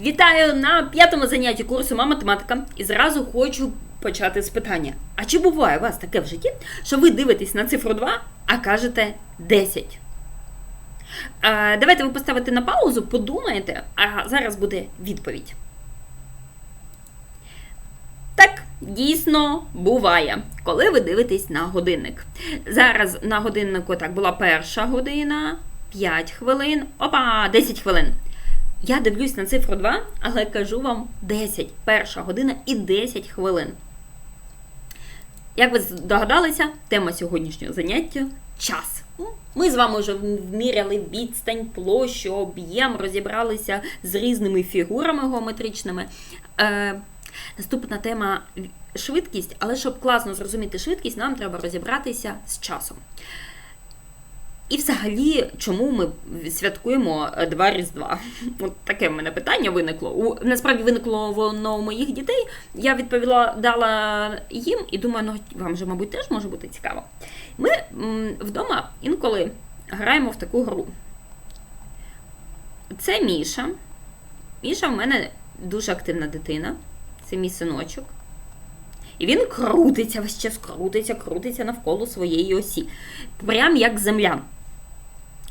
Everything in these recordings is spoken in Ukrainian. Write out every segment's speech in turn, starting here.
Вітаю на п'ятому занятті курсу математика і зразу хочу почати з питання. А чи буває у вас таке в житті, що ви дивитесь на цифру 2, а кажете 10? Е, давайте ви поставите на паузу, подумаєте, а зараз буде відповідь. Так, дійсно буває, коли ви дивитесь на годинник. Зараз на годиннику так була перша година, 5 хвилин, опа, 10 хвилин. Я дивлюсь на цифру 2, але кажу вам 10, перша година і 10 хвилин. Як ви здогадалися, тема сьогоднішнього заняття час. Ну, Ми з вами вже вміряли відстань, площу, об'єм, розібралися з різними фігурами геометричними. Е, наступна тема швидкість, але щоб класно зрозуміти швидкість, нам треба розібратися з часом. І взагалі, чому ми святкуємо е, два Різдва? От таке в мене питання виникло. У, насправді виникло воно у моїх дітей. Я відповіла, дала їм і думаю, ну вам же, мабуть, теж може бути цікаво. Ми вдома інколи граємо в таку гру. Це Міша. Міша в мене дуже активна дитина. Це мій синочок. І він крутиться, весь час крутиться, крутиться навколо своєї осі. Прям як земля.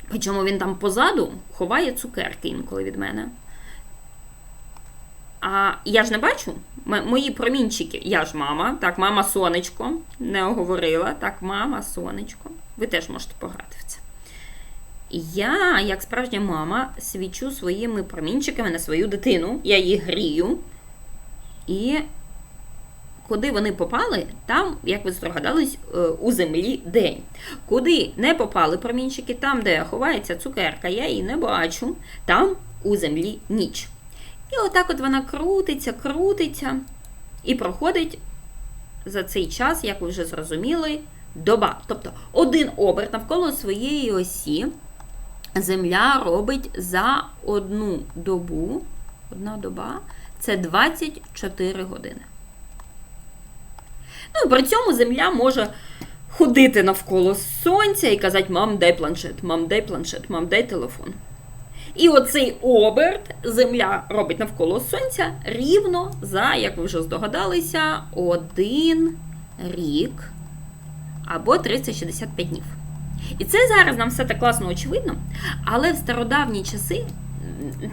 Причому він там позаду ховає цукерки інколи від мене. А я ж не бачу. Мої промінчики. Я ж мама. Так, мама сонечко. Не оговорила. Так, мама, сонечко. Ви теж можете пограти в це. Я, як справжня мама, свічу своїми промінчиками на свою дитину. Я її грію. І куди вони попали, там, як ви здогадались, е, у землі день. Куди не попали промінчики, там, де ховається цукерка, я її не бачу, там у землі ніч. І отак от вона крутиться, крутиться і проходить за цей час, як ви вже зрозуміли, доба. Тобто один оберт навколо своєї осі Земля робить за одну добу. Одна доба це 24 години. Ну при цьому Земля може ходити навколо сонця і казати: мам, дай планшет, мам, дай планшет, мам, дай телефон. І оцей оберт Земля робить навколо сонця рівно за, як ви вже здогадалися, один рік або 365 днів. І це зараз нам все так класно очевидно, але в стародавні часи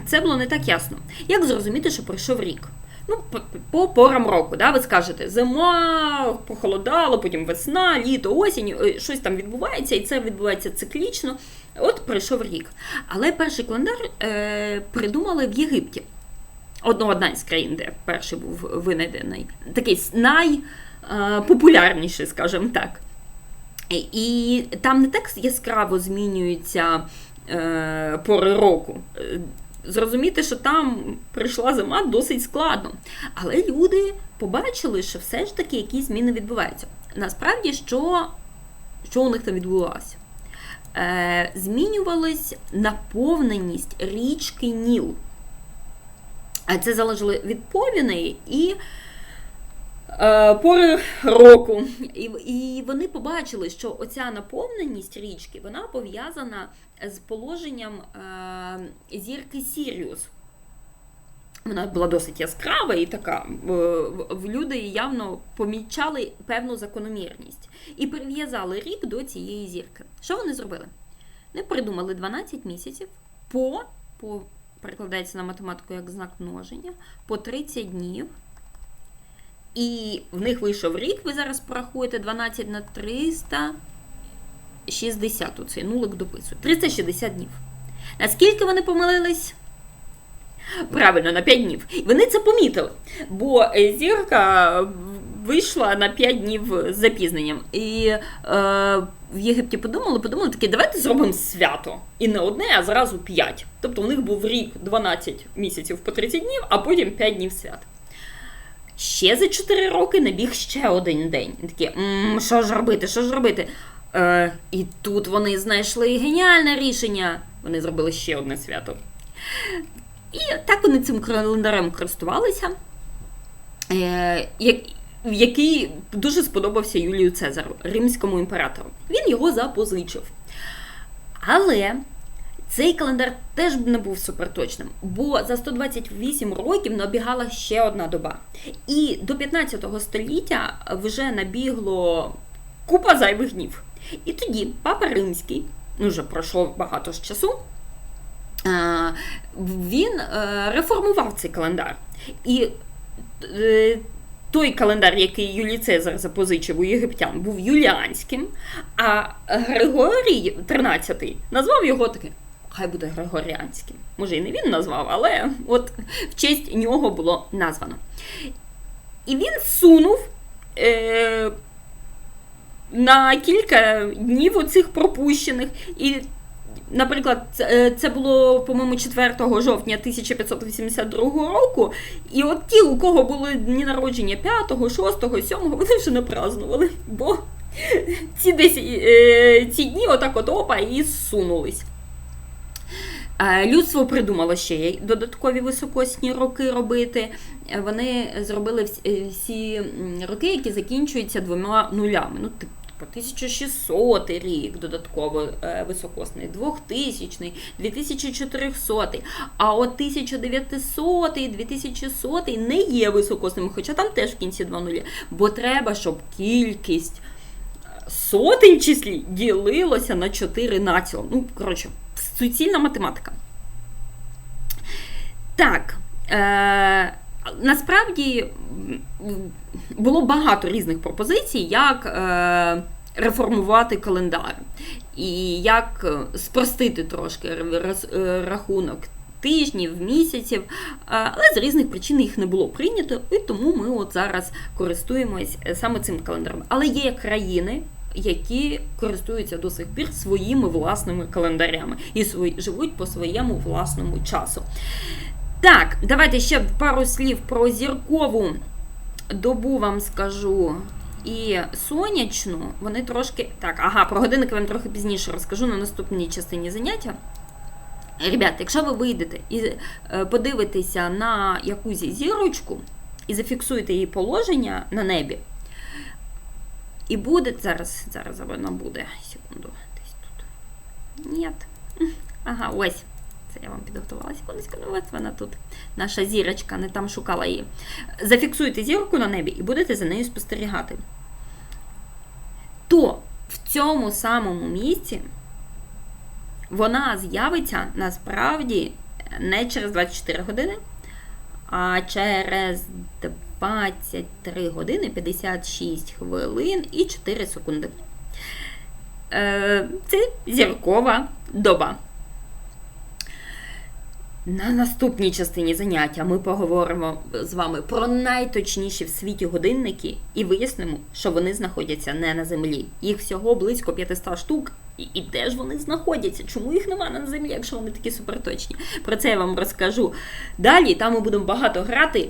це було не так ясно. Як зрозуміти, що пройшов рік? Ну, по, по порам року, да, ви скажете, зима, похолодало, потім весна, літо, осінь, е, щось там відбувається, і це відбувається циклічно. От пройшов рік. Але перший календар е, придумали в Єгипті. Одно, одна з країн, де перший був винайдений. Такий найпопулярніший, скажімо так. І, там не так яскраво змінюються е, пори року. Зрозуміти, що там прийшла зима досить складно. Але люди побачили, що все ж таки якісь зміни відбуваються. Насправді, що що у них там відбувалося? Е, Змінювалась наповненість річки Ніл. Це залежало від повіней і пори року. І, і вони побачили, що оця наповненість річки вона пов'язана з положенням е, зірки Сіріус. Вона була досить яскрава і така. В люди явно помічали певну закономірність і прив'язали рік до цієї зірки. Що вони зробили? Вони придумали 12 місяців по, по перекладається на математику як знак множення, по 30 днів. І в них вийшов рік, ви зараз порахуєте 12 на 360, оцей нулик дописую. 360 днів. Наскільки вони помилились? Правильно, на 5 днів. Вони це помітили, бо зірка вийшла на 5 днів з запізненням. І е, в Єгипті подумали, подумали, таке, давайте зробимо свято. І не одне, а зразу 5. Тобто у них був рік 12 місяців по 30 днів, а потім 5 днів свят. Ще за 4 роки набіг ще один день. І такі, що ж робити, що ж робити? Е, І тут вони знайшли геніальне рішення. Вони зробили ще одне свято. І так вони цим календарем користувалися, е, як, який дуже сподобався Юлію Цезару, римському імператору. Він його запозичив. Але Цей календар теж не був суперточним, бо за 128 років набігала ще одна доба. І до 15 століття вже набігло купа зайвих днів. І тоді папа Римський, ну вже пройшло багато ж часу, він е, реформував цей календар. І е, той календар, який Юлій Цезар запозичив у єгиптян, був юліанським, а Григорій XIII назвав його таким. Хай буде Григоріанським. Може, і не він назвав, але от в честь нього було названо. І він сунув е, на кілька днів оцих пропущених. І, наприклад, це, це було, по-моєму, 4 жовтня 1582 року. І от ті, у кого були дні народження 5, 6, 7, вони вже не празднували, бо ці, десь, е, ці дні отак от опа і зсунулись. Е, Людство придумало ще додаткові високосні роки робити. Е, Вони зробили всі, е, всі роки, які закінчуються двома нулями. Ну, типу 1600 рік додатково високосний, 2000, 2400. А от 1900 і 2100 не є високосними, хоча там теж в кінці два нулі. Бо треба, щоб кількість сотень числі ділилося на 4 націло. Ну, коротше, суцільна математика. Так. Е, насправді було багато різних пропозицій, як е, реформувати календар і як е, спростити трошки е, рахунок тижнів, місяців, але з різних причин їх не було прийнято, і тому ми от зараз користуємось саме цим календарем. Але є країни, які користуються до сих пір своїми власними календарями і живуть по своєму власному часу. Так, давайте ще пару слів про зіркову добу вам скажу. І сонячну, вони трошки. Так, ага, про годинники вам трохи пізніше розкажу на наступній частині заняття. Ребят, якщо ви вийдете і е, подивитеся на якусь зірочку і зафіксуєте її положення на небі, і буде зараз, зараз вона буде. Секунду, десь тут. Ні. Ага, ось. Це я вам підготувала секундочку, ну ось вона тут. Наша зірочка, не там шукала її. Зафіксуйте зірку на небі і будете за нею спостерігати. То в цьому самому місці вона з'явиться насправді не через 24 години, а через 23 години 56 хвилин і 4 секунди. Е, Це зіркова доба. На наступній частині заняття ми поговоримо з вами про найточніші в світі годинники і вияснимо, що вони знаходяться не на землі. Їх всього близько 500 штук. І, і де ж вони знаходяться? Чому їх немає на землі, якщо вони такі суперточні? Про це я вам розкажу далі. Там ми будемо багато грати.